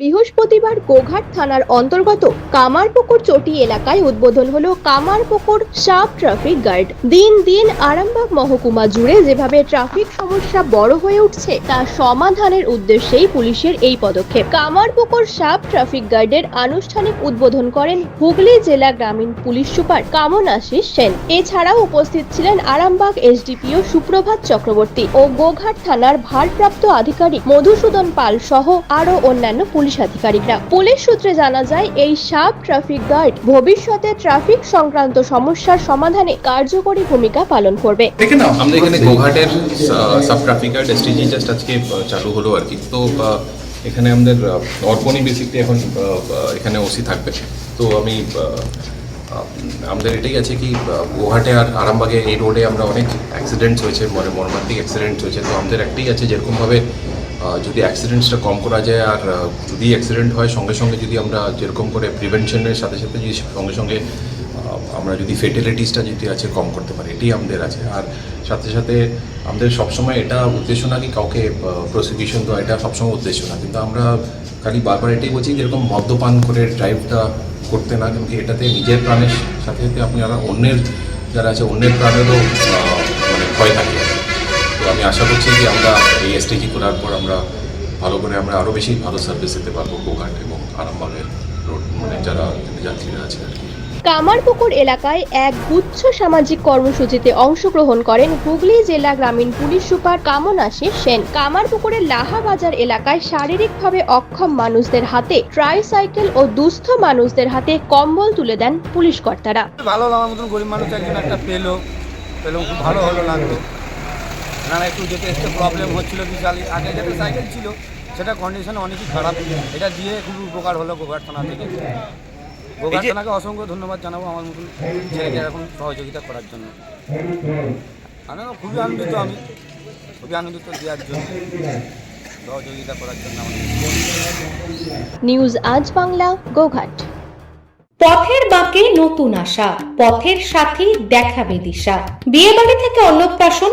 বৃহস্পতিবার গোঘাট থানার অন্তর্গত কামারপুকুর চটি এলাকায় উদ্বোধন হলো কামারপুকুর সাব ট্রাফিক গার্ড। দিন দিন আরামবাগ মহকুমা জুড়ে যেভাবে ট্রাফিক সমস্যা বড় হয়ে উঠছে, তা সমাধানের উদ্দেশ্যেই পুলিশের এই পদক্ষেপ। কামারপুকুর সাব ট্রাফিক গার্ডের আনুষ্ঠানিক উদ্বোধন করেন হুগলি জেলা গ্রামীণ police super come on Ashis Sen. এছাড়াও উপস্থিত ছিলেন আরামবাগ এসডিপিও সুপ্রভাত চক্রবর্তী ও গোঘাট থানার ভারপ্রাপ্ত আধিকারিক মধুসূদন পাল সহ আরও অন্যান্য পুলিশ আধিকারিকরা। পুলিশ সূত্রে জানা যায় এই সাব ট্রাফিক গার্ড ভবিষ্যতে ট্রাফিক সংক্রান্ত সমস্যার সমাধানে কার্যকরী ভূমিকা পালন করবে। দেখে নাও। আমাদের এখানে গোঘাটের সাব ট্রাফিকার এসটিজি জাস্ট আজকে চালু হলো আর কি। তো এখানে আমাদের আহ, অর্পণী বেসিকলি এখন এখানে ওসি থাকবে। তো আমি আমাদের এটাই আছে কি গোঘাটে আর আরামবাগে এই রোডে আমরা অনেক অ্যাক্সিডেন্টস হয়েছে মানে মর্মান্তিক অ্যাক্সিডেন্টস হয়েছে। তো আমাদের একটাই আছে যেরকমভাবে যদি অ্যাক্সিডেন্টসটা কম করা যায় আর যদি অ্যাক্সিডেন্ট হয়, সঙ্গে সঙ্গে যদি আমরা যেরকম করে প্রিভেনশনের সাথে সাথে যদি সঙ্গে সঙ্গে আমরা যদি ফেটিলিটিসটা যদি আছে, কম করতে পারি, এটাই আমাদের আছে আর সাথে সাথে আমাদের সবসময় এটা উদ্দেশ্য না কি কাউকে প্রসিকিউশন দেওয়া, এটা সবসময় উদ্দেশ্য না কিন্তু আমরা খালি বারবার এটাই বলছি, যেরকম মদ্যপান করে ড্রাইভটা করতে না, কিন্তু এটাতে নিজের প্রাণের সাথে সাথে আপনি আর অন্যের, যারা আছে, অন্যের প্রাণেরও মানে ভয় থাকে। তো আমি আশা করছি যে আমরা এই এসটিজি করার পর আমরা ভালো করে আমরা আরও বেশি ভালো সার্ভিস দিতে পারব গোঘাট এবং আরামবাগের রোড মানে যারা যাত্রীরা আছে আর কি। কামারপুকুর এলাকায় এক গুচ্ছ সামাজিক কর্মসূচিতে অংশগ্রহণ করেন হুগলি জেলা গ্রামীণ police super come on Ashis Sen. কামারপুকুরের লাহাবাজার এলাকায় শারীরিকভাবে অক্ষম মানুষদের হাতে ট্রাইসাইকেল ও দুস্থ মানুষদের হাতে কম্বল তুলে দেন পুলিশ কর্তারা। ভালো আমার মতন গরিব মানুষ একজন একটা পেল পেল খুব ভালো হলো লাগল। না একটু যেতে একটু প্রবলেম হচ্ছিল বিশাল আগে যেটা সাইকেল ছিল সেটা কন্ডিশন অনেকই খারাপ। এটা দিয়ে খুব উপকার হলো গোঘাট থানা থেকে। গোঘাট থানাকে অসংখ্য ধন্যবাদ জানাব আমার মতন ছেলেকে এরকম সহযোগিতা করার জন্য। আমি খুবই আনন্দিত আমি। খুবই আনন্দিত দেওয়ার জন্য। সহযোগিতা করার জন্য নিউজ আজ বাংলা গোঘাট। পথের বাঁকে নতুন আশা পথের সাথী দেখাবে দিশা। বিয়ে বাড়ি থেকে অন্নপ্রাশন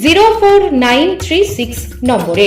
zero four nine three six নম্বরে।